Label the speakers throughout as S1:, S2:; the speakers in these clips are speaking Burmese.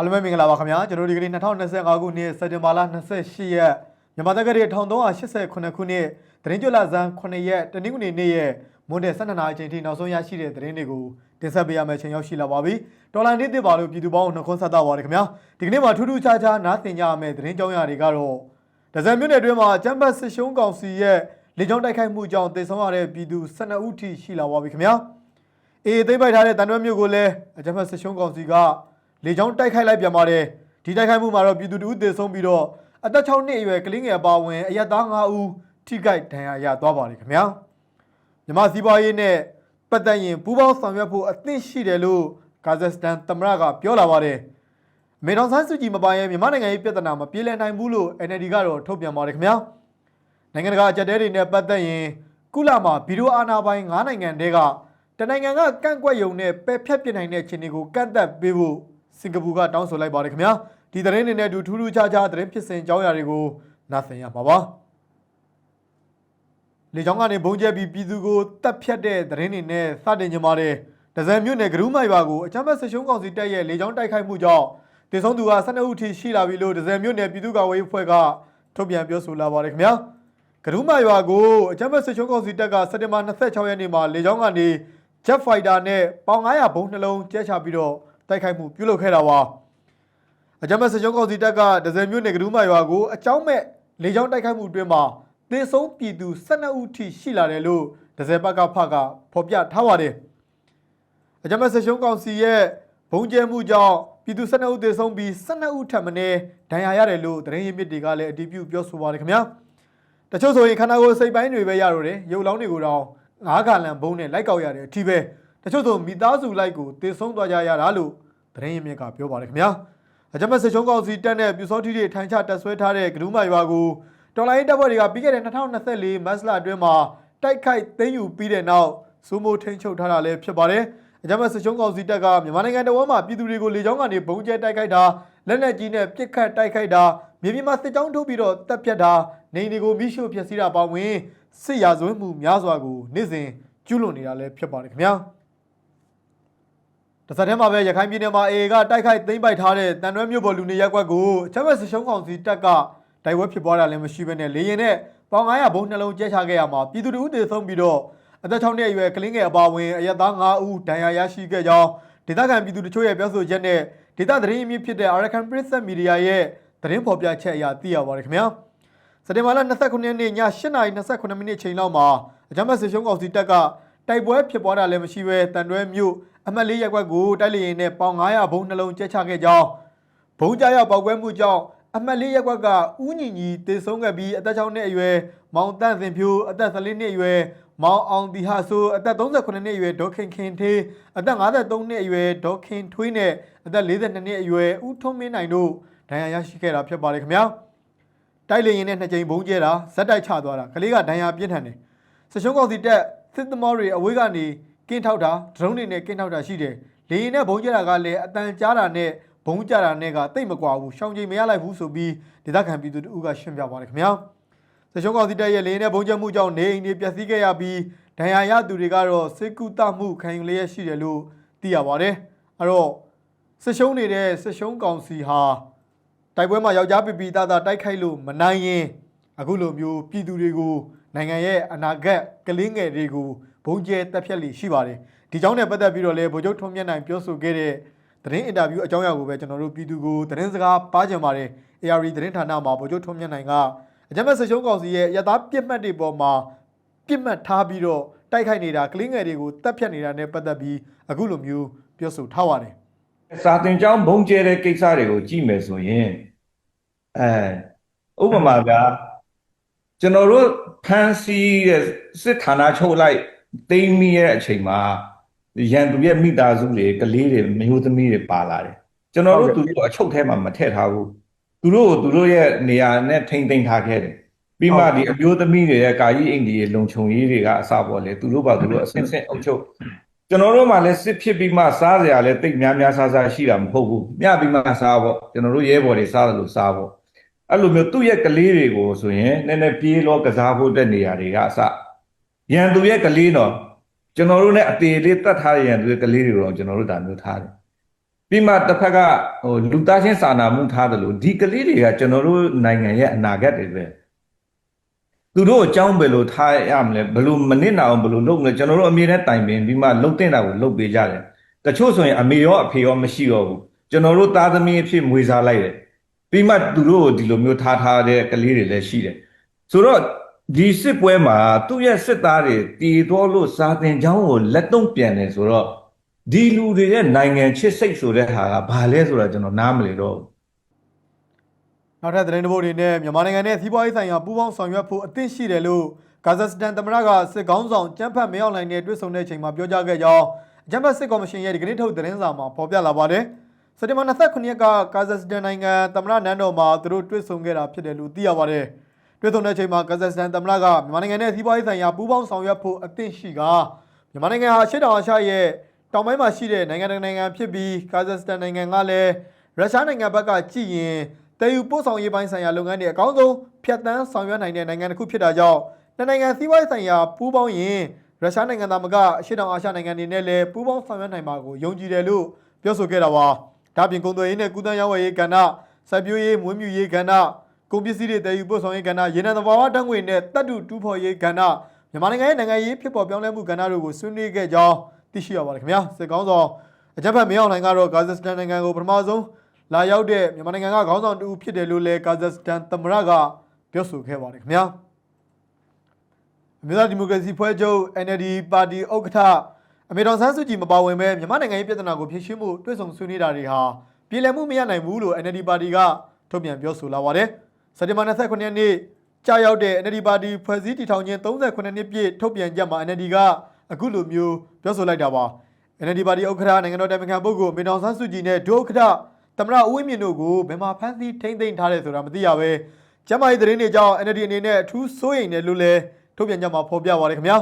S1: အားလုံးပဲမင်္ဂလာပါခင်ဗျာကျွန်တော်ဒီကနေ့2025ခုနှစ်စက်တင်ဘာလ28ရက်မြန်မာတက္ကရာ1388ခုနှစ်သတင်းကြွလာဇန်9ရက်တနင်္ဂနွေနေ့ရဲ့မွန်းတဲ့12နာရီချိန်ထိနောက်ဆုံးရရှိတဲ့သတင်းတွေကိုတင်ဆက်ပေးရမယ့်ချိန်ရောက်ရှိလာပါပြီတော်လိုင်းနေ့တစ်ပါလို့ပြည်သူပေါင်းနှခွန်းဆက်တာပါတယ်ခင်ဗျာဒီကနေ့မှာထူးထူးခြားခြားနားသင်ကြရမယ့်သတင်းကြောင်းရာတွေကတော့ဒဇယ်မြို့နယ်အတွင်းမှာကျမ်းပတ်စစ်ရှုံးကောင်စီရဲ့လေကြောင်းတိုက်ခိုက်မှုကြောင့်တေဆုံးရတဲ့ပြည်သူ12ဦးထိရှိလာပါပြီခင်ဗျာအေးသိမ့်ပိုက်ထားတဲ့တန်တွဲမြို့ကိုလည်းအကြမ်းဖက်စစ်ရှုံးကောင်စီက လေကြောင်းတိုက်ခိုက်လိုက်ပြန်ပါတယ်ဒီတိုက်ခိုက်မှုမှာတော့ပြည်သူတဦးသေဆုံးပြီးတော့အသက်6နှစ်အရွယ်ကလေးငယ်အပါအဝင်အရက်သား5ဦးထိခိုက်ဒဏ်ရာရသွားပါတယ်ခင်ဗျာမြမစီးပွားရေးနဲ့ပတ်သက်ရင်ပူးပေါင်းဆောင်ရွက်ဖို့အသင့်ရှိတယ်လို့ကာဇက်စတန်သမ္မတကပြောလာပါတယ်အမေတော်ဆန်းစုကြည်မပိုင်ရဲ့မြန်မာနိုင်ငံရေးပြဿနာမပြေလည်နိုင်ဘူးလို့ NLD ကတော့ထုတ်ပြန်ပါတယ်ခင်ဗျာနိုင်ငံတကာအကြက်တဲတွေနဲ့ပတ်သက်ရင်ကုလမှာဗီဒီယိုအာနာပိုင်9နိုင်ငံတည်းကတနိုင်ငံကကန့်ကွက်ယုံနဲ့ပယ်ဖြတ်ပြစ်နိုင်တဲ့ခြေနေကိုကန့်သက်ပေးဖို့ စင်ကာပူကတောင်းဆိုလိုက်ပါတယ်ခင်ဗျာဒီသတင်းတွေနဲ့အတူထူးထူးခြားခြားသတင်းဖြစ်စဉ်အကြောင်းအရာတွေကိုနားဆင်ရမှာပါလေကြောင်းကနေဘုံကျဲပြီးပြည်သူကိုတပ်ဖြတ်တဲ့သတင်းတွေနဲ့စတင်ကြပါတဲ့ဒဇယ်မြို့နယ်ဂရုမိုက်ပါကိုအချမ်းဘတ်ဆရှုံးကောင်စီတပ်ရဲ့လေကြောင်းတိုက်ခိုက်မှုကြောင့်တေဆုံးသူက12ဦးထိရှိလာပြီလို့ဒဇယ်မြို့နယ်ပြည်သူ့ကာကွယ်ရေးအဖွဲ့ကထုတ်ပြန်ပြောဆိုလာပါတယ်ခင်ဗျာကရုမရွာကိုအကြမ်းဖက်စစ်ချုံးကောင်စီတပ်ကစက်တင်ဘာ26ရက်နေ့မှာလေကြောင်းကနေ Jet Fighter နဲ့ပေါင်900ဘုံးနှလုံးကျဲချပြီးတော့ တိုက်ခိုက်မှုပြုလုပ်ခဲ့တာပါအကြမ်းဖက်စစ်ချုံးကောင်စီတပ်ကဒဇယ်မြို့နယ်ကရုမရွာကိုအကြောင်းမဲ့လေကြောင်းတိုက်ခိုက်မှုအတွင်းမှာသေဆုံးပြည်သူ12ဦးထိရှိလာတယ်လို့ဒဇယ်ဘက်ကဖကဖော်ပြထားပါတယ်အကြမ်းဖက်စစ်ချုံးကောင်စီရဲ့ဘုံကျဲမှုကြောင့်ပြည်သူ12ဦးသေဆုံးပြီး12ဦးထပ်မံဒဏ်ရာရတယ်လို့သတင်းရင်းမြစ်တွေကလည်းအတည်ပြုပြောဆိုပါတယ်ခင်ဗျာတချို့ဆိုရင်ခန္ဓာကိုယ်စိတ်ပိုင်းတွေပဲရတော့တယ်ရုပ်လောင်းတွေကိုတော့ငါးကလန်ဘုံနဲ့လိုက်ကောက်ရတယ်အထီးပဲ တချို့ဆိုမိသားစုလိုက်ကိုတေဆုံးသွားကြရတာလို့သတင်းရင်းမြစ်ကပြောပါတယ်ခင်ဗျာအကြမ်းဖက်စစ်ချုံးကောင်စီတက်တဲ့ပြူစောတိတွေထိုင်ချတက်ဆွဲထားတဲ့ဂရုမရွာကိုတော်လိုင်းတပ်ဖွဲ့တွေကပြီးခဲ့တဲ့2024မတ်လအတွင်းမှာတိုက်ခိုက်သိမ်းယူပြီးတဲ့နောက်စူမိုထိန်ချုပ်ထားတာလည်းဖြစ်ပါတယ်အကြမ်းဖက်စစ်ချုံးကောင်စီတပ်ကမြန်မာနိုင်ငံတော်မှာပြည်သူတွေကိုလေကြောင်းကနေဘုံကျဲတိုက်ခိုက်တာလက်နက်ကြီးနဲ့ပစ်ခတ်တိုက်ခိုက်တာမြေပြင်မှာစစ်ကြောင်းထုတ်ပြီးတော့တပ်ဖြတ်တာနေအိမ်တွေကိုမိရှို့ဖျက်ဆီးတာပါဝင်စစ်ရာဇဝတ်မှုများစွာကိုနေ့စဉ်ကျူးလွန်နေတာလည်းဖြစ်ပါတယ်ခင်ဗျာ တစ်ဆက်တည်းမှာပဲရခိုင်ပြည်နယ်မှာ AA ကတိုက်ခိုက်သိမ်းပိုက်ထားတဲ့တန်တွဲမြို့ပေါ်လူနေရပ်ကွက်ကိုအချက်မဲ့စစ်ရှုံးကောင်စီတပ်ကတိုက်ပွဲဖြစ်ပွားတာလည်းမရှိဘဲနဲ့လေရင်နဲ့ပေါင်900ဘုံနှလုံးကျဲချခဲ့ရမှာပြည်သူတို့တေဆုံးပြီးတော့အသက်6နှစ်အရွယ်ကလေးငယ်အပါအဝင်အရက်သား9ဦးဒဏ်ရာရရှိခဲ့ကြောင်းဒေသခံပြည်သူတို့ချို့ရဲ့ပြောဆိုချက်နဲ့ဒေသသတင်းအမြင့်ဖြစ်တဲ့ Arakan Press Media ရဲ့သတင်းဖော်ပြချက်အရသိရပါတယ်ခင်ဗျာစက်တင်ဘာလ29ရက်နေ့ည8:29မိနစ်ချိန်လောက်မှာအကြမ်းဖက်စစ်ရှုံးကောင်စီတပ်ကတိုက်ပွဲဖြစ်ပွားတာလည်းမရှိဘဲတန်တွဲမြို့ အမှတ်၄ရပ်ကွက်ကိုတိုက်လေရင်နဲ့ပေါင်900ဘုံနှလုံးကျဲချခဲ့ကြောင်းဘုံကြားရောက်ပောက်ကွဲမှုကြောင့်အမှတ်လေးရပ်ကွက်ကဦးညီညီတေဆုံးခဲ့ပြီးအသက်6နှစ်အရွယ်မောင်တန့်စင်ဖြိုးအသက်14နှစ်အရွယ်မောင်အောင်တီဟာဆိုအသက်38နှစ်အရွယ်ဒေါခင်ခင်ထေးအသက်53နှစ်အရွယ်ဒေါခင်ထွေးနဲ့အသက်42နှစ်အရွယ်ဦးထွန်းမင်းနိုင်တို့ဒဏ်ရာရရှိခဲ့တာဖြစ်ပါတယ်ခင်ဗျာတိုက်လေရင်နဲ့နှစ်ကြိမ်ဘုံကျဲတာဇက်တိုက်ချသွားတာကလေးကဒဏ်ရာပြင်းထန်တယ်စရှုံးကောင်စီတက်စစ်သမားတွေအဝေးကနေ ကင်းထောက်တာဒရုန်းတွေနဲ့ကင်းထောက်တာရှိတယ်လေရင်နဲ့ဘုံကျဲတာကလည်းအတန်ကြားတာနဲ့ဘုံကြတာနဲ့ကတိတ်မကွာဘူးရှောင်းချိန်မရလိုက်ဘူးဆိုပြီးဒေသခံပြည်သူတို့ကရှင်းပြပါတယ်ခင်ဗျာစရှုံးကောင်စီတက်ရဲ့လေရင်နဲ့ဘုံကျဲမှုကြောင့်နေအိမ်တွေပျက်စီးခဲ့ရပြီးဒဏ်ရာရသူတွေကတော့စိတ်ကူးတမှုခံယူလျက်ရှိတယ်လို့သိရပါတယ်အဲ့တော့စရှုံးနေတဲ့စရှုံးကောင်စီဟာတိုက်ပွဲမှာယောက်ျားပီပီသားသားတိုက်ခိုက်လို့မနိုင်ရင်အခုလိုမျိုးပြည်သူတွေကိုနိုင်ငံရဲ့အနာဂတ်ကလေးငယ်တွေကို ဘုံကျဲတက်ဖြတ်လိရှိပါတယ်ဒီကြောင့်နဲ့ပတ်သက်ပြီးတော့လေဗိုလ်ချုပ်ထွန်းမြတ်နိုင်ပြောဆိုခဲ့တဲ့သတင်းအင်တာဗျူးအကြောင်းအရာကိုပဲကျွန်တော်တို့ပြည်သူကိုသတင်းစကားပါကြင်ပါတယ် ARD သတင်းဌာနမှာဗိုလ်ချုပ်ထွန်းမြတ်နိုင်ကအကြမ်းဖက်စစ်ရှုံးကောင်စီရဲ့ရသားပြစ်မှတ်တွေပေါ်မှာပြစ်မှတ်ထားပြီးတော့တိုက်ခိုက်နေတာကလေးငယ်တွေကိုတက်ဖြတ်နေတာနဲ့ပတ်သက်ပြီးအခုလိုမျိုးပြောဆိုထားပါတယ်
S2: စာတင်ကျောင်းဘုံကျဲတဲ့ကိစ္စတွေကိုကြည့်မယ်ဆိုရင်အဲဥပမာကကျွန်တော်တို့ဖန်စီတဲ့စစ်ဌာနချုပ်လိုက် တိမ့်မိရဲ့အချိန်မှာရန်သူရဲ့မိသားစုတွေကလေးတွေမျိုးသမီးတွေပါလာတယ်ကျွန်တော်တို့သူတို့အချုပ်ထဲမှာမထည့်ထားဘူးသူတို့ကိုသူတို့ရဲ့နေရာနဲ့ထိမ့်သိမ်းထားခဲ့တယ်ပြီးမှဒီအမျိုးသမီးတွေရဲ့ကာယီအိမ်တွေလုံခြုံရေးတွေကအစပေါ်လေသူတို့ပါသူတို့အစင်းစင်းအုပ်ချုပ်ကျွန်တော်တို့မှလည်းစစ်ဖြစ်ပြီးမှစားစရာလည်းတိတ်များများစားစားရှိတာမဟုတ်ဘူးမျှပြီးမှစားပေါ့ကျွန်တော်တို့ရဲဘော်တွေစားတယ်လို့စားပေါ့အဲ့လိုမျိုးသူ့ရဲ့ကလေးတွေကိုဆိုရင်နည်းနည်းပြေးလောကစားဖို့တဲ့နေရာတွေကအစ ရန်သူရဲ့ကလေးတော့ကျွန်တော်တို့ ਨੇ အသေးလေးတတ်ထားတဲ့ရန်သူရဲ့ကလေးတွေတော့ကျွန်တော်တို့ဒါမျိုးထားတယ်ပြီးမှတစ်ဖက်ကဟိုလူသားချင်းစာနာမှုထားတယ်လို့ဒီကလေးတွေကကျွန်တော်တို့နိုင်ငံရဲ့အနာဂတ်တွေပဲသူတို့အကြောင်းဘယ်လိုထားရမလဲဘယ်လိုမနစ်နာအောင်ဘယ်လိုလုပ်မလဲကျွန်တော်တို့အမြဲတမ်းတိုင်ပင်ပြီးမှလှုပ်တင်တာကိုလှုပ်ပေးကြတယ်တချို့ဆိုရင်အမေရောအဖေရောမရှိတော့ဘူးကျွန်တော်တို့သားသမီးအဖြစ်မွေးစားလိုက်တယ်ပြီးမှသူတို့ကိုဒီလိုမျိုးထားထားတဲ့ကလေးတွေလည်းရှိတယ်ဆိုတော့ ဒီစစ်ပွဲမှာသူ့ရဲ့စစ်သားတွေတည်တော်လို့စာတင်ချောင်းကိုလက်တုံးပြန်တယ်ဆိုတော့ဒီလူတွေရဲ့နိုင်ငံချစ်စိတ်ဆိုတဲ့ဟာကဘာလဲဆိုတာကျွန်တော်နားမလည်တော့ဘူး
S1: နောက်ထပ်သတင်းတစ်ပုဒ်အနေနဲ့မြန်မာနိုင်ငံနဲ့စီးပွားရေးဆိုင်ရာပူးပေါင်းဆောင်ရွက်ဖို့အသင့်ရှိတယ်လို့ကာဇက်စတန်သမ္မတကစစ်ကောင်းဆောင်ကျန်းဖတ်မရောက်နိုင်တဲ့တွေ့ဆုံတဲ့အချိန်မှာပြောကြားခဲ့ကြောင်းအကြံဖတ်စစ်ကော်မရှင်ရဲ့ဒီကနေ့ထုတ်သတင်းစာမှာဖော်ပြလာပါတယ်။စက်တင်ဘာ29ရက်ကကာဇက်စတန်နိုင်ငံသမ္မတနန်းတော်မှာသူတို့တွေ့ဆုံခဲ့တာဖြစ်တယ်လို့သိရပါတယ်။ တွေ့ဆုံတဲ့အချိန်မှာကာဇက်စတန်သမ္မတကမြန်မာနိုင်ငံနဲ့စီးပွားရေးဆိုင်ရာပူးပေါင်းဆောင်ရွက်ဖို့အသင့်ရှိကမြန်မာနိုင်ငံဟာရှေ့တောင်အာရှရဲ့တောင်ပိုင်းမှာရှိတဲ့နိုင်ငံတစ်နိုင်ငံဖြစ်ပြီးကာဇက်စတန်နိုင်ငံကလည်းရုရှားနိုင်ငံဘက်ကကြည့်ရင်တည်ယူပို့ဆောင်ရေးပိုင်းဆိုင်ရာလုပ်ငန်းတွေအကောင်းဆုံးဖြတ်တန်းဆောင်ရွက်နိုင်တဲ့နိုင်ငံတစ်ခုဖြစ်တာကြောင့်နှစ်နိုင်ငံစီးပွားရေးဆိုင်ရာပူးပေါင်းရင်ရုရှားနိုင်ငံသားမကအရှေ့တောင်အာရှနိုင်ငံတွေနဲ့လည်းပူးပေါင်းဆောင်ရွက်နိုင်မှာကိုယုံကြည်တယ်လို့ပြောဆိုခဲ့တာပါ။ဒါ့အပြင်ကုန်သွယ်ရေးနဲ့ကုသရေးရောင်းဝယ်ရေးကဏ္ဍ၊စိုက်ပျိုးရေးမွေးမြူရေးကဏ္ဍ၊ ကုန်ပစ္စည်းတွေတည်ယူပို့ဆောင်ရေးကဏ္ဍ၊ရေနံသဘာဝဓာတ်ငွေနဲ့တပ်တုတူးဖော်ရေးကဏ္ဍမြန်မာနိုင်ငံရဲ့နိုင်ငံရေးဖြစ်ပေါ်ပြောင်းလဲမှုကဏ္ဍတို့ကိုဆွေးနွေးခဲ့ကြောင်းသိရှိရပါတယ်ခင်ဗျာ။စစ်ကောင်းဆောင်အကြမ်းဖက်မင်းအောင်လှိုင်ကတော့ဂါဇက်စတန်နိုင်ငံကိုပထမဆုံးလာရောက်တဲ့မြန်မာနိုင်ငံကခေါင်းဆောင်တူဖြစ်တယ်လို့လည်းကာဇက်စတန်သမ္မတကပြောဆိုခဲ့ပါတယ်ခင်ဗျာအမျိုးသားဒီမိုကရေစီဖွဲ့ချုပ် NLD ပါတီဥက္ကဋ္ဌအမေတော်ဆန်းစုကြည်မပါဝင်ပဲမြန်မာနိုင်ငံရေးပြဿနာကိုဖြေရှင်းမှုတွဲဆောင်ဆွေးနွေးတာတွေဟာပြည်လည်မှုမရနိုင်ဘူးလို့ NLD ပါတီကထုတ်ပြန်ပြောဆိုလာပါတယ် စက်တင်ဘာ29ရက်နေ့ကြာရောက်တဲ့ NLD ပါတီဖွဲ့စည်းတည်ထောင်ခြင်း38နှစ်ပြည့်ထုတ်ပြန်ကြမှာ NLD ကအခုလိုမျိုးပြောဆိုလိုက်တာပါ NLD ပါတီဥက္ကဋ္ဌနိုင်ငံတော်တိုင်ပင်ခံပုဂ္ဂိုလ်မေတော်ဆန်းစုကြည်နဲ့ဒုဥက္ကဋ္ဌသမ္မတဦးဝင်းမြင့်တို့ကိုဘယ်မှာဖမ်းဆီးထိမ့်သိမ်းထားတယ်ဆိုတာမသိရပဲကျမ်းမာရေးသတင်းတွေကြောင့် NLD အနေနဲ့အထူးစိုးရိမ်တယ်လို့လည်းထုတ်ပြန်ကြမှာဖော်ပြပါရခင်ဗျာ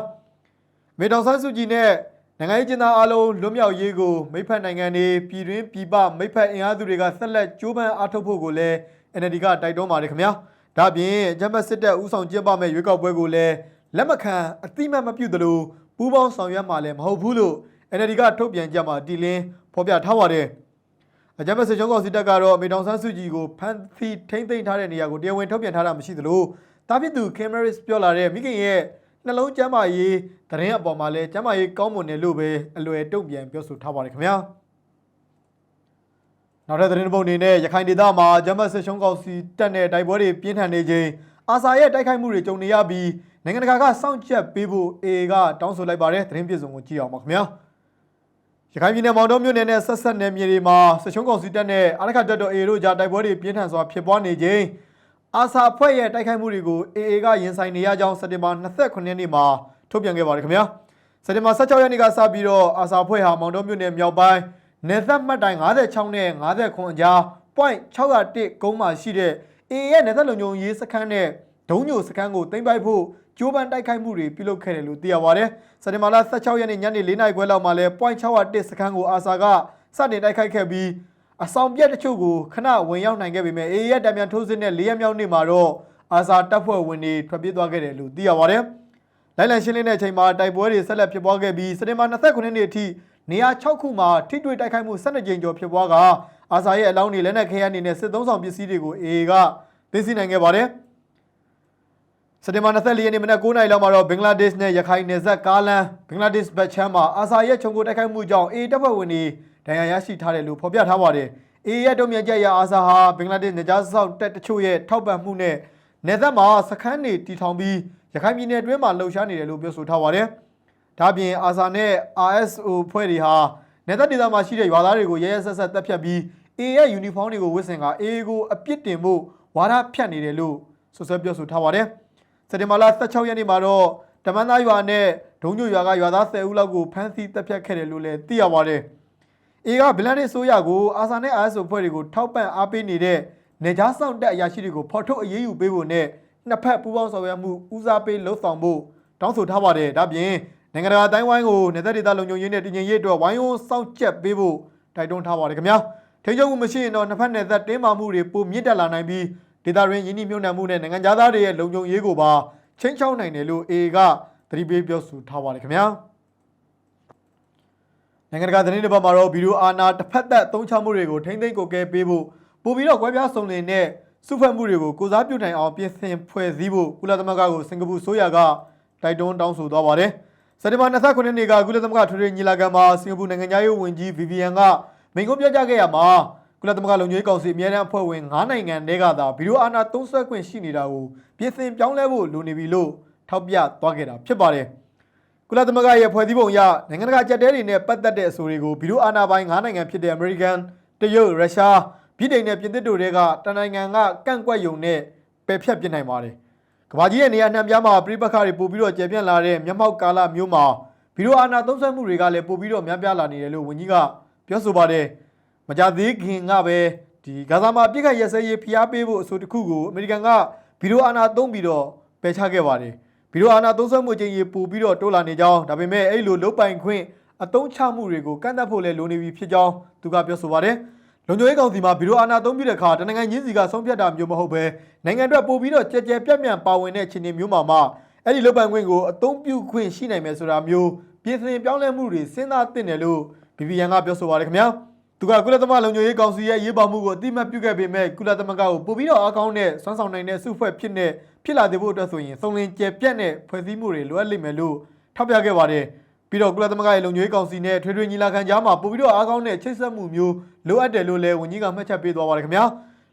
S1: မေတောင်ဆန်းစုကြည်နဲ့နိုင်ငံရေးကျင်းသားအလုံးလွတ်မြောက်ရေးကိုမိဖက်နိုင်ငံတွေပြည်တွင်းပြည်ပမိဖက်အင်အားစုတွေကဆက်လက်ကြိုးပမ်းအားထုတ်ဖို့ကိုလည်း NLD ကတိုက်တွန်းပါတယ်ခင်ဗျာဒါ့အပြင်ဂျမတ်စစ်တပ်ဦးဆောင်ကျင်းပမဲ့ရွေးကောက်ပွဲကိုလည်းလက်မခံအတိမတ်မပြုတ်သလိုပူးပေါင်းဆောင်ရွက်မှာလည်းမဟုတ်ဘူးလို့ NLD ကထုတ်ပြန်ကြမှာတီလင်းဖော်ပြထားပါတယ်အကြမ်းဖက်စစ်ချုံးကောင်စီတပ်ကတော့အမေတောင်ဆန်းစုကြည်ကိုဖမ်းဆီးထိမ့်သိမ်းထားတဲ့နေရာကိုတရားဝင်ထုတ်ပြန်ထားတာမရှိသလိုတာဖြစ်သူကင်မရစ်ပြောလာတဲ့မိခင်ရဲ့နှလုံးကျမ်းမာရေးသတင်းအပေါ်မှာလည်းကျမ်းမာရေးကောင်းမွန်တယ်လို့ပဲအလွယ်တုံ့ပြန်ပြောဆိုထားပါတယ်ခင်ဗျာ နောက်ထပ်သတင်းတစ်ပုဒ်အနေနဲ့ရခိုင်ဒေသမှာအကြမ်းဖက်စစ်ချုံးကောင်စီတပ်နဲ့တိုက်ပွဲတွေပြင်းထန်နေချိန်အာဆာရဲ့တိုက်ခိုက်မှုတွေကြုံနေရပြီးနိုင်ငံတကာကစောင့်ကြပ်ပေးဖို့ AA ကတောင်းဆိုလိုက်ပါတယ်သတင်းပြည့်စုံကိုကြည့်အောင်ပါခင်ဗျာရခိုင်ပြည်နယ်မောင်တောမြို့နယ်နဲ့ဆက်ဆက်နယ်မြေတွေမှာစစ်ချုံးကောင်စီတပ်နဲ့အာရခတ်တပ်တော် AA တို့ကြားတိုက်ပွဲတွေပြင်းထန်စွာဖြစ်ပွားနေချိန်အာဆာအဖွဲ့ရဲ့တိုက်ခိုက်မှုတွေကို AA ကရင်ဆိုင်နေရကြောင်းစက်တင်ဘာ29ရက်နေ့မှာထုတ်ပြန်ခဲ့ပါတယ်ခင်ဗျာစက်တင်ဘာ16ရက်နေ့ကစပြီးတော့အာဆာအဖွဲ့ဟာမောင်တောမြို့နယ်မြောက်ပိုင်း နယ်သက်မှတ်တိုင်56နဲ့59အကြား point 601ကုန်းမှာရှိတဲ့ AA ရဲ့နယ်သက်လုံခြုံရေးစခန်းနဲ့ဒုံညိုစခန်းကိုသိမ်းပိုက်ဖို့ကျိုးပန်းတိုက်ခိုက်မှုတွေပြုလုပ်ခဲ့တယ်လို့သိရပါတယ်။စက်တင်ဘာလ16ရက်နေ့ညနေ4နာရီခွဲလောက်မှာလဲ point 601စခန်းကိုအာဆာကစတင်တိုက်ခိုက်ခဲ့ပြီးအဆောင်ပြက်တချို့ကိုခဏဝင်ရောက်နိုင်ခဲ့ပေမဲ့ AA ရဲ့တံပြန်ထိုးစစ်နဲ့၄ရက်မြောက်နေ့မှာတော့အာဆာတပ်ဖွဲ့ဝင်တွေထွက်ပြေးသွားခဲ့တယ်လို့သိရပါတယ်။လိုက်လံရှင်းလင်းတဲ့အချိန်မှာတိုက်ပွဲတွေဆက်လက်ဖြစ်ပွားခဲ့ပြီးစက်တင်ဘာ29ရက်နေ့အထိ နေရာ6ခုမှာထိတွေ့တိုက်ခိုက်မှု12ကြိမ်ကျော်ဖြစ်ပွားကအာဆာရဲ့အလောင်းတွေလက်နက်ခဲယမ်းတွေနဲ့စစ်သုံးဆောင်ပစ္စည်းတွေကို AA ကသိမ်းဆည်းနိုင်ခဲ့ပါတယ်။စက်တင်ဘာ24ရက်နေ့မနက်9:00နာရီလောက်မှာတော့ဘင်္ဂလားဒေ့ရှ်နဲ့ရခိုင်နယ်စပ်ကားလမ်းဘင်္ဂလားဒေ့ရှ်ဘက်ချမ်းမှာအာဆာရဲ့ခြုံကိုတိုက်ခိုက်မှုကြောင့်အေတပ်ဖွဲ့ဝင်တွေဒဏ်ရာရရှိထားတယ်လို့ဖော်ပြထားပါတယ်။အေရဲ့တုံ့ပြန်ချက်အရအာဆာဟာဘင်္ဂလားဒေ့ရှ်နေကြားစောက်တပ်တချို့ရဲ့ထောက်ပံ့မှုနဲ့နယ်စပ်မှာစခန်းတွေတီထောင်ပြီးရခိုင်ပြည်နယ်အတွင်းမှာလှုပ်ရှားနေတယ်လို့ပြောဆိုထားပါတယ်။ ဒါ့အပြင်အာဆာနဲ့ RSO ဖွဲ့တွေဟာနယ်စပ်ဒေသမှာရှိတဲ့ရွာသားတွေကိုရဲရဲဆက်ဆက်တပ်ဖြတ်ပြီးအေရဲ့ယူနီဖောင်းတွေကိုဝတ်ဆင်ကအေကိုအပြစ်တင်ဖို့ဝါဒဖြန့်နေတယ်လို့ဆွဆွဲပြောဆိုထားပါတယ်။စက်တင်ဘာလ16ရက်နေ့မှာတော့တမန်သားရွာနဲ့ဒုံညိုရွာကရွာသား10ဦးလောက်ကိုဖမ်းဆီးတပ်ဖြတ်ခဲ့တယ်လို့လည်းသိရပါတယ်။အေကဗလန်ဒေဆိုးရကိုအာဆာနဲ့ ISO ဖွဲ့တွေကိုထောက်ပံ့အားပေးနေတဲ့နေကြားဆောင်တက်အရာရှိတွေကိုဖော်ထုတ်အရေးယူပေးဖို့နဲ့နှစ်ဖက်ပူးပေါင်းဆောင်ရွက်မှုဦးစားပေးလှုပ်ဆောင်ဖို့တောင်းဆိုထားပါတယ်။ဒါ့ပြင် နိုင်ငံတကာအတိုင်းဝိုင်းကိုနေသက်ဒေသလုံခြုံရေးနဲ့တည်ငြိမ်ရေးအတွက်ဝိုင်းဝန်းစောင့်ကြပ်ပေးဖို့တိုက်တွန်းထားပါတယ်ခင်ဗျာ။ထိန်းချုပ်မှုမရှိရင်တော့နှစ်ဖက်နယ်သက်တင်းမာမှုတွေပိုမြင့်တက်လာနိုင်ပြီးဒေသတွင်းယင်းနှိမ့်မြုံနှံမှုနဲ့နိုင်ငံသားတွေရဲ့လုံခြုံရေးကိုပါချင်းချောင်းနိုင်တယ်လို့ A ကသတိပေးပြောဆိုထားပါတယ်ခင်ဗျာနိုင်ငံတကာသတင်းတွေဘက်မှာတော့ဗီဒီယိုအာနာတစ်ဖက်သက်အသုံးချမှုတွေကိုထိမ့်သိမ်းကိုကဲပေးဖို့ပို့ပြီးတော့ကွဲပြားစုံလင်တဲ့စုဖွဲ့မှုတွေကိုကိုစားပြုနိုင်အောင်ပြင်ဆင်ဖွဲ့စည်းဖို့ကုလသမဂ္ဂကိုစင်ကာပူဆိုရကတိုက်တွန်းတောင်းဆိုသွားပါတယ် စက်တင်ဘာ29ရက်နေ့ကကုလသမဂ္ဂထွေထွေညီလာခံမှာစင်ကာပူနိုင်ငံသားရေးဝန်ကြီးဗီဗီယန်ကမိန့်ခွန်းပြောကြားခဲ့ရမှာကုလသမဂ္ဂလုံခြုံရေးကောင်စီအမြဲတမ်းအဖွဲ့ဝင်9နိုင်ငံတည်းကသာဗီဒီယိုအာနာသုံးဆွဲခွင့်ရှိနေတာကိုပြင်ဆင်ပြောင်းလဲဖို့လိုနေပြီလို့ထောက်ပြသွားခဲ့တာဖြစ်ပါတယ်ကုလသမဂ္ဂရဲ့ဖွဲ့စည်းပုံအရနိုင်ငံတကာကြက်တဲတွေနဲ့ပတ်သက်တဲ့အဆိုတွေကိုဗီဒီယိုအာဏာပိုင်9နိုင်ငံဖြစ်တဲ့အမေရိကန်တရုတ်ရုရှားဗြိတိန်နဲ့ပြင်သစ်တို့တွေကတနိုင်ငံကကန့်ကွက်ယုံနဲ့ပယ်ဖျက်ပြစ်နိုင်ပါတယ်။ ကမ္ဘာကြီးရဲ့နေရာနှံပြားမှာပြိပခါတွေပို့ပြီးတော့ကျယ်ပြန့်လာတဲ့မျက်မှောက်ကာလမျိုးမှာဗီဒီယိုအာဏာသုံးစွဲမှုတွေကလည်းပို့ပြီးတော့များပြားလာနေတယ်လို့ဝန်ကြီးကပြောဆိုပါတယ်။မကြသေးခင်ကပဲဒီဂါဇာမှာပြစ်ခတ်ရက်စဲရေးဖိအားပေးဖို့အဆိုတစ်ခုကိုအမေရိကန်ကဗီဒီယိုအာဏာသုံးပြီးတော့ပယ်ချခဲ့ပါတယ်။ဗီဒီယိုအာနာသုံးဆွဲမှုချင်းရေပို့ပြီးတော့တိုးလာနေကြောင်းဒါပေမဲ့အဲ့လိုလုတ်ပိုင်ခွင့်အတုံးချမှုတွေကိုကန့်သတ်ဖို့လည်းလိုနေပြီဖြစ်ကြောင်းသူကပြောဆိုပါတယ်။ လုံခြုံရေးကောင်စီမှာဗီဒီယိုအာနာသုံးပြတဲ့အခါတနင်္ဂနွေညင်းစီကဆုံးဖြတ်တာမျိုးမဟုတ်ပဲနိုင်ငံအတွက်ပို့ပြီးတော့ကြဲကြဲပြန့်ပြန့်ပါဝင်တဲ့အခြေအနေမျိုးမှာမှအဲ့ဒီလုတ်ပိုင်ခွင့်ကိုအတုံးပြုခွင့်ရှိနိုင်မယ်ဆိုတာမျိုးပြင်ဆင်ပြောင်းလဲမှုတွေစဉ်းစားသင့်တယ်လို့ BBN ကပြောဆိုပါတယ်ခင်ဗျာ။သူကကုလသမဂ္ဂလုံခြုံရေးကောင်စီရဲ့ရေးပါမှုကိုအတိအမှတ်ပြုခဲ့ပေမဲ့ကုလသမဂ္ဂကိုပို့ပြီးတော့အကောင်းနဲ့စွမ်းဆောင်နိုင်တဲ့စုဖွဲ့ဖြစ်နေဖြစ်လာတဲ့ဖို့အတွက်ဆိုရင်စုံလင်ကျယ်ပြန့်တဲ့ဖွဲ့စည်းမှုတွေလိုအပ်လိမ့်မယ်လို့ထောက်ပြခဲ့ပါတယ် ပြီးတော့ကုလသမဂ္ဂရဲ့လုံခြုံရေးကောင်စီနဲ့ထွေထွေညီလာခံကြားမှာပို့ပြီးတော့အကောင်းတဲ့ချိတ်ဆက်မှုမျိုးလိုအပ်တယ်လို့လည်းဝန်ကြီးကမှတ်ချက်ပေးသွားပါတယ်ခင်ဗျာ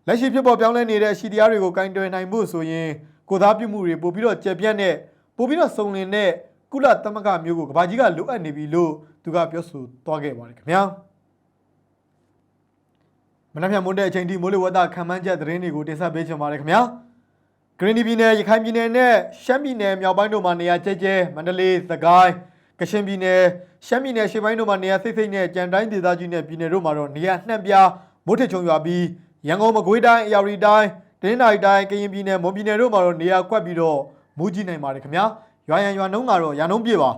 S1: လက်ရှိဖြစ်ပေါ်ပြောင်းလဲနေတဲ့အရှိတရားတွေကိုကင်တွယ်နိုင်ဖို့ဆိုရင်ကိုသားပြုမှုတွေပို့ပြီးတော့ကျယ်ပြန့်တဲ့ပို့ပြီးတော့စုံလင်တဲ့ကုလသမဂ္ဂမျိုးကိုကဘာကြီးကလိုအပ်နေပြီလို့သူကပြောဆိုသွားခဲ့ပါတယ်ခင်ဗျာမနက်ဖြန်မွန်းတဲ့အချိန်ထိမိုးလေဝသခံမှန်းချက်သတင်းတွေကိုတင်ဆက်ပေးချင်ပါတယ်ခင်ဗျာဂရင်းဒီပြည်နယ်ရခိုင်ပြည်နယ်နဲ့ရှမ်းပြည်နယ်မြောက်ပိုင်းတို့မှာနေရာကျဲကျဲမန္တလေးသခိုင်း ကချင်ပြည်နယ်ရှမ်းပြည်နယ်ရှေ့ပိုင်းတို့မှာနေရာစိတ်စိတ်နဲ့ကြံတိုင်းဒေသကြီးနဲ့ပြည်နယ်တို့မှာတော့နေရာနှံ့ပြားမိုးထစ်ချုံရွာပြီးရန်ကုန်မကွေးတိုင်းအရာရီတိုင်းတနင်္သာရီတိုင်းကရင်ပြည်နယ်မွန်ပြည်နယ်တို့မှာတော့နေရာကွက်ပြီးတော့မိုးကြီးနိုင်ပါတယ်ခင်ဗျာရွာရန်ရွာနှုံးကတော့ရန်နှုံးပြေပါ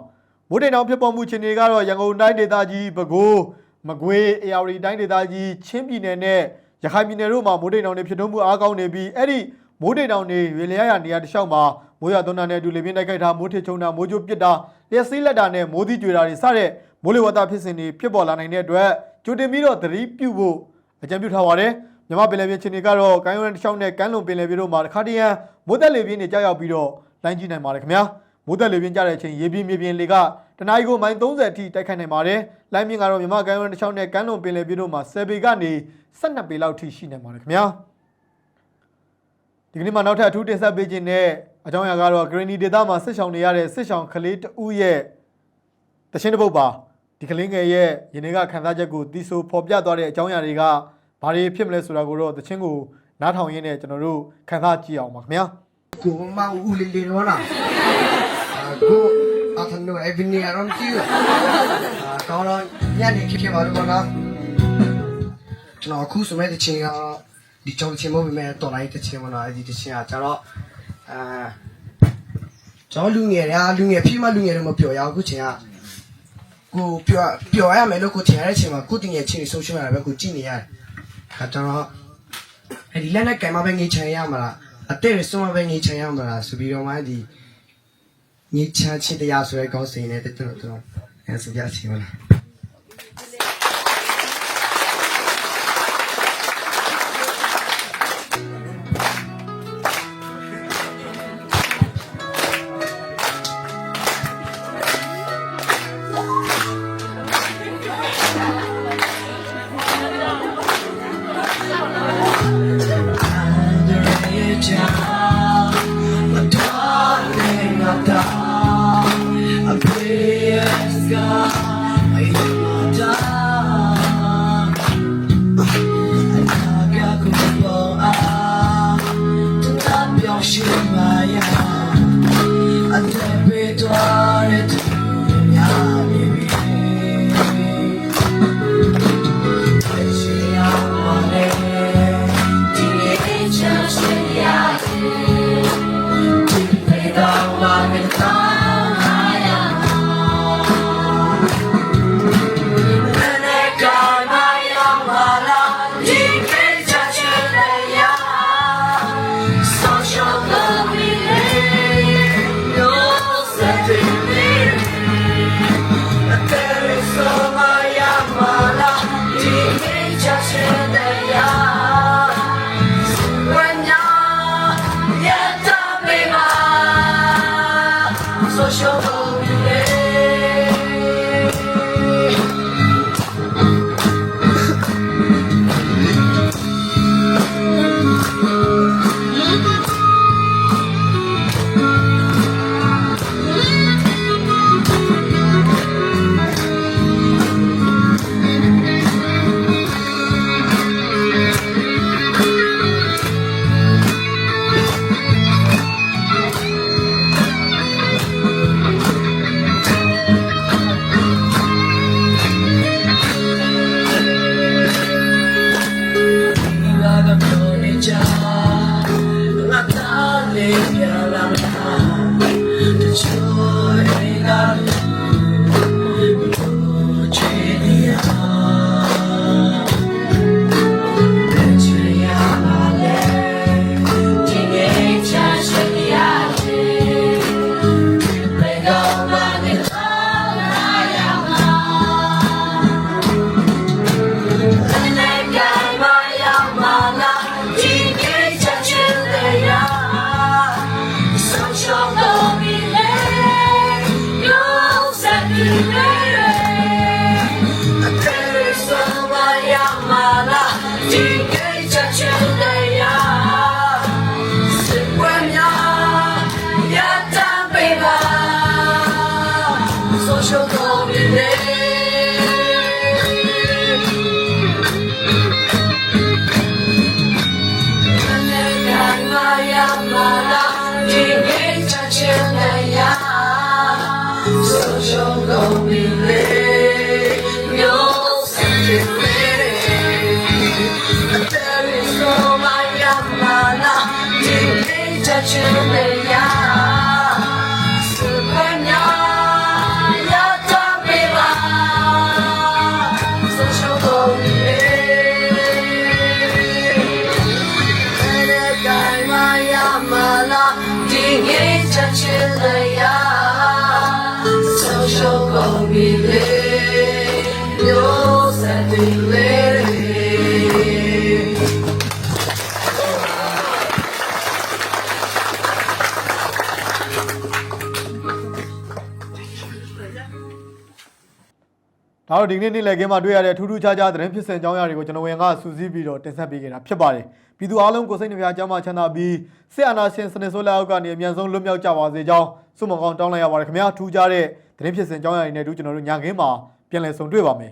S1: မိုးတိမ်တောင်ဖြစ်ပေါ်မှုခြေနေကတော့ရန်ကုန်တိုင်းဒေသကြီးပဲခူးမကွေးအေရဝတီတိုင်းဒေသကြီးချင်းပြည်နယ်နဲ့ရခိုင်ပြည်နယ်တို့မှာမိုးတိမ်တောင်တွေဖြစ်ထွန်းမှုအားကောင်းနေပြီးအဲ့ဒီမိုးတိမ်တောင်တွေရေလျားရနေရာတစ်လျှောက်မှာ မိုးရွာသွန်းတာနဲ့အတူလေပြင်းတိုက်ခိုက်တာမိုးထစ်ချုံတာမိုးကြိုးပစ်တာလျှက်စီးလက်တာနဲ့မိုးသီးကြွေတာတွေစတဲ့မိုးလေဝသဖြစ်စဉ်တွေဖြစ်ပေါ်လာနိုင်တဲ့အတွက်ကြိုတင်ပြီးတော့သတိပြုဖို့အကြံပြုထားပါတယ်မြမပင်လယ်ပြင်ခြေနေကတော့ကိုင်းဝရန်တစ်လျှောက်နဲ့ကမ်းလွန်ပင်လယ်ပြင်တို့မှာတစ်ခါတည်းရန်မိုးသက်လေပြင်းတွေကြောက်ရောက်ပြီးတော့လိုင်းကြည့်နိုင်ပါတယ်ခင်ဗျာမိုးသက်လေပြင်းကြတဲ့အချိန်ရေပြင်းမြေပြင်းလေကတနအီကိုမိုင်30အထိတိုက်ခိုက်နိုင်ပါတယ်။လိုင်းမြင့်ကတော့မြမကမ်းဝန်းတစ်ချောင်းနဲ့ကမ်းလွန်ပင်လယ်ပြင်တို့မှာ10ပေကနေ12ပေလောက်ထိရှိနိုင်ပါတယ်ခင်ဗျာ။ဒီကနေ့မှာနောက်ထပ်အထူးတင်ဆက်ပေးခြင်းနဲ့ အကြောင်းအရာကတော့ Green Data မှာစစ်ဆောင်နေရတဲ့စစ်ဆောင်ကလေးတဦးရဲ့တခြင်းတစ်ပုတ်ပါဒီကလေးငယ်ရဲ့ယနေ့ကခန်းစားချက်ကိုတီးဆိုဖော်ပြသွားတဲ့အကြောင်းအရာတွေကဘာတွေဖြစ်မလဲဆိုတာကိုတော့တခြင်းကိုနားထောင်ရင်းနဲ့ကျွန်တော်တို့ခန်းစားကြည့်အောင်ပါခင်ဗျာ။
S3: ကိုမဦးလေးလေးရောလားအာကိုအထနိုအဗနီအရမ်တီအာကောင်းတော့ညနေဖြစ်ဖြစ်ပါလို့ပေါ့နော်ကျွန်တော်အခုဆိုမဲ့တဲ့ချင်းကဒီချောင်းချင်းမဟုတ်ပေမဲ့တော်လိုက်တဲ့ချင်းပေါ့နော်အဲ့ဒီတဲ့ချင်းကကျတော့ အာကျွန်တော်လူငယ်ရာလူငယ်ဖြစ်မှလူငယ်တော့မပျော်ရဘူးအခုချင်းကကိုပျော်ပျော်ရမယ်လို့ကိုထင်ရတဲ့ချင်းမှာကိုတင်ရဲ့ချင်းဆုံးရှုံးရတာပဲကိုကြည့်နေရတယ်ခါကျတော့အဲ့ဒီလက်နဲ့ကင်မပဲငေးချင်ရမှာလားအတဲ့ရဆုံးမပဲငေးချင်ရမှာလားဆိုပြီးတော့မှဒီငေးချမ်းချစ်တရားဆိုတဲ့ကောင်းစိန်နဲ့တူတူတူအဲဆိုပြချင်ပါလား
S4: you made.
S1: ဒါတော့ဒီကနေ့နေ့လည်ခင်းမှာတွေ့ရတဲ့ထူးထူးခြားခြားသတင်းဖြစ်စဉ်အကြောင်းအရာတွေကိုကျွန်တော်ဝင်ကစူးစီးပြီးတော့တင်ဆက်ပေးခဲ့တာဖြစ်ပါတယ်ပြည်သူအားလုံးကိုစိတ်နှပြချမ်းသာချမ်းသာပြီးစစ်အာဏာရှင်စနစ်ဆိုးလက်အောက်ကနေအမြန်ဆုံးလွတ်မြောက်ကြပါစေကြောင်းဆုမကောင်းတောင်းလိုက်ရပါတယ်ခင်ဗျာထူးခြားတဲ့သတင်းဖြစ်စဉ်အကြောင်းအရာတွေနဲ့အတူကျွန်တော်တို့ညခင်းမှာပြန်လည်ဆုံတွေ့ပါမယ်